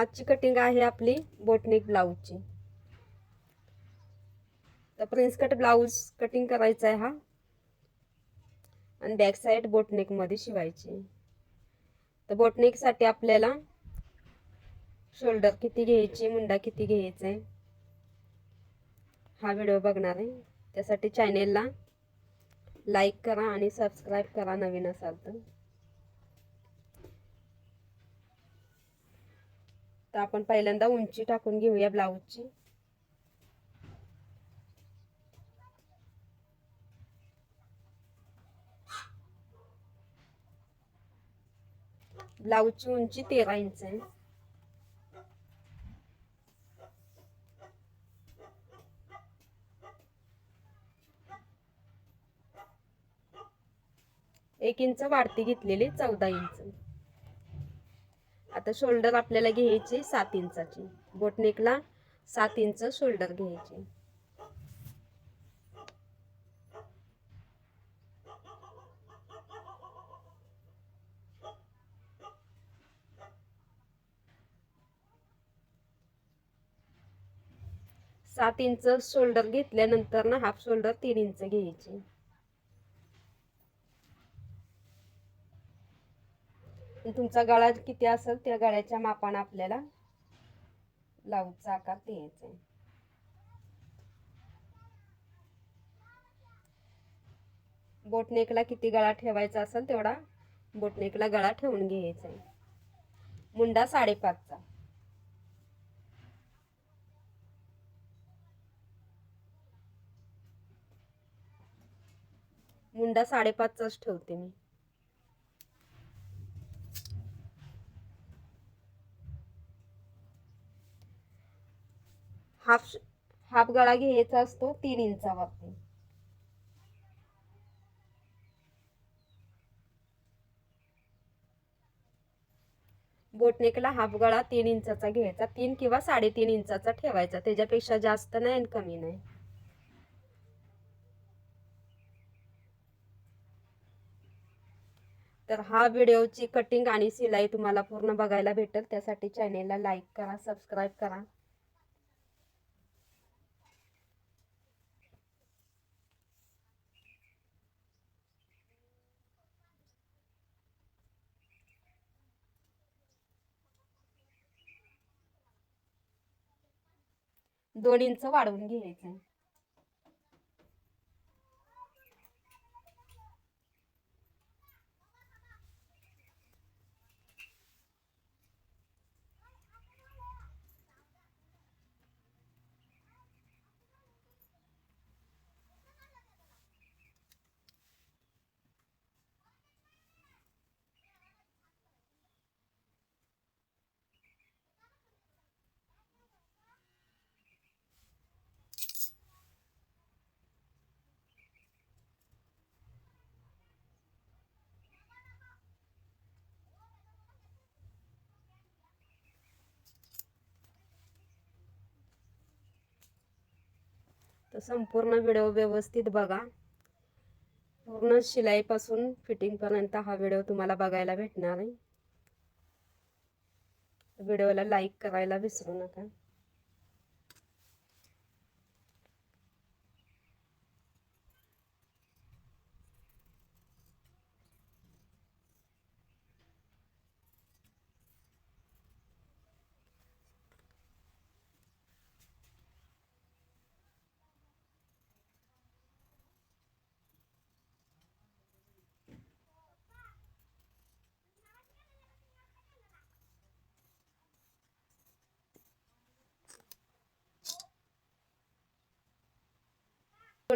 आजची कटिंग आहे आपली बोटनेक ब्लाऊजची तर प्रिन्स कट ब्लाऊज कटिंग करायचा आहे हा. आणि बॅक साईड बोटनेकमध्ये शिवायची. तर बोटनेकसाठी आपल्याला शोल्डर किती घ्यायची मुंडा किती घ्यायचा आहे हा व्हिडिओ बघणार आहे. त्यासाठी चॅनेलला लाईक करा आणि सबस्क्राईब करा नवीन असाल तर. तर आपण पहिल्यांदा उंची टाकून घेऊया ब्लाऊजची. ब्लाऊजची उंची तेरा इंच आहे. एक इंच वाढती घेतलेली चौदा इंच. आता शोल्डर आपल्याला घ्यायची सात इंचाची. बोटनेकला सात इंच शोल्डर घ्यायचे. सात इंच शोल्डर घेतल्यानंतर ना हाफ शोल्डर तीन इंच घ्यायची. तुमचा गळा किती असेल त्या गळ्याच्या मापानं आपल्याला ब्लाऊजचा आकार द्यायचा आहे. बोटनेकला किती गळा ठेवायचा असेल तेवढा बोटनेकला गळा ठेवून घ्यायचा आहे. मुंडा साडेपाचचा. मुंडा साडेपाचचाच ठेवते मी. हाफ हाफ गळा घ्यायचा असतो तीन इंचावरती बोटनेकला हाफ गळा तीन इंचाचा घ्यायचा. तीन किंवा साडेतीन इंचाचा ठेवायचा. त्याच्यापेक्षा जास्त नाही आणि कमी नाही. तर हा व्हिडिओची कटिंग आणि सिलाई तुम्हाला पूर्ण बघायला भेटेल. त्यासाठी चॅनेलला लाईक करा सबस्क्राईब करा. दोन इंच वाढवून घ्यायचं. संपूर्ण व्हिडिओ व्यवस्थित बघा. पूर्ण शिलाईपासून फिटिंगपर्यंत हा व्हिडिओ तुम्हाला बघायला भेटणार आहे. व्हिडिओला लाईक करायला विसरू नका.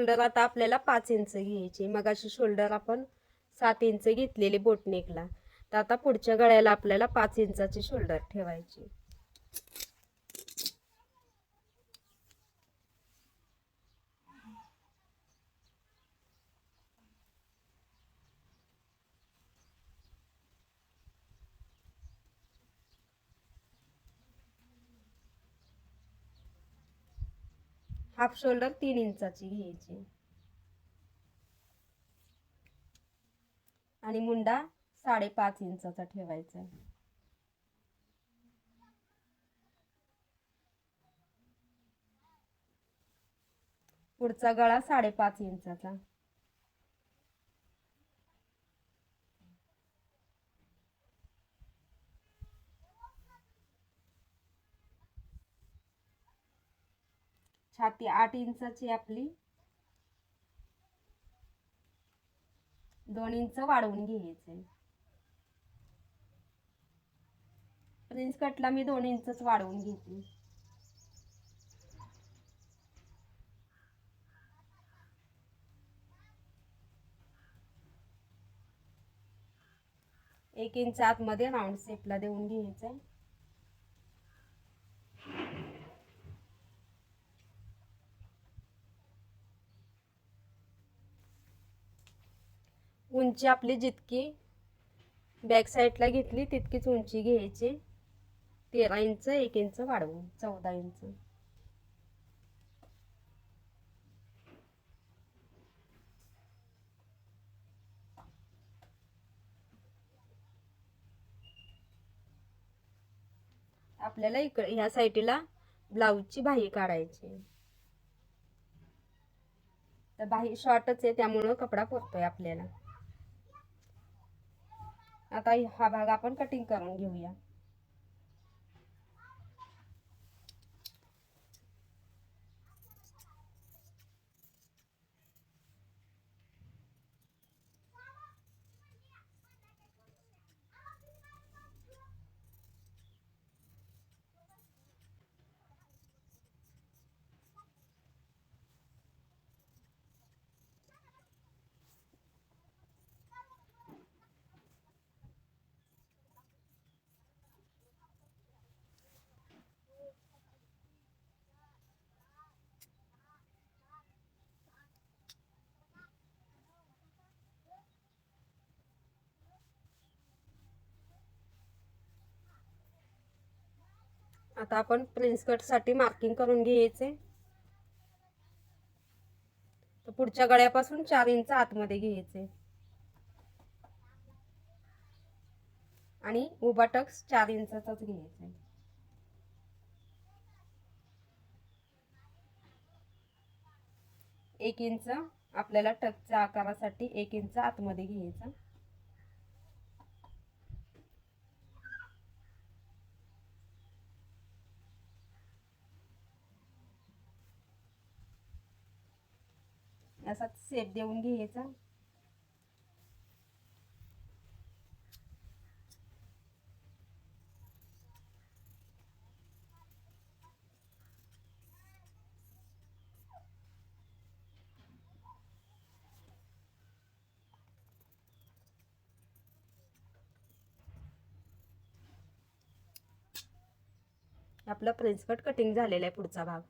शोल्डर आता आपल्याला पाच इंच घ्यायची. मग अशी शोल्डर आपण सात इंच घेतलेली बोटनेकला तर आता पुढच्या गळ्याला आपल्याला पाच इंचाची शोल्डर ठेवायची. हाफ शोल्डर तीन इंचाची घ्यायची. आणि मुंडा साडेपाच इंचाचा ठेवायचा. पुढचा गळा साडेपाच इंचाचा. छाती आठ इंचाची आपली. दोन इंच वाढवून घ्यायचे. प्रिन्स कटला मी दोन इंचच वाढवून घेतली एक इंच आतमध्ये राऊंड शेपला देऊन घ्यायचंय. उंची आपली जितकी बॅक साईडला घेतली तितकीच उंची घ्यायची. तेरा इंच एक इंच वाढवून चौदा इंच. आपल्याला इकडे ह्या साईडला ब्लाऊजची बाही काढायची. तर बाही शॉर्टच आहे त्यामुळं कपडा पोरतोय आपल्याला. आता हा भाग आपण कटिंग करून घेऊया. आता आपण प्रिन्स कटसाठी मार्किंग करून घ्यायचे. तर पुढच्या गळ्यापासून चार इंच आतमध्ये घ्यायचे. आणि उभा टक्स चार इंचाचाच घ्यायचा. एक इंच आपल्याला टकच्या आकारासाठी एक इंच आतमध्ये घ्यायचा. असा सेप देऊन घ्यायचा. आपलं प्रिन्सकट कटिंग झालेला आहे पुढचा भाग.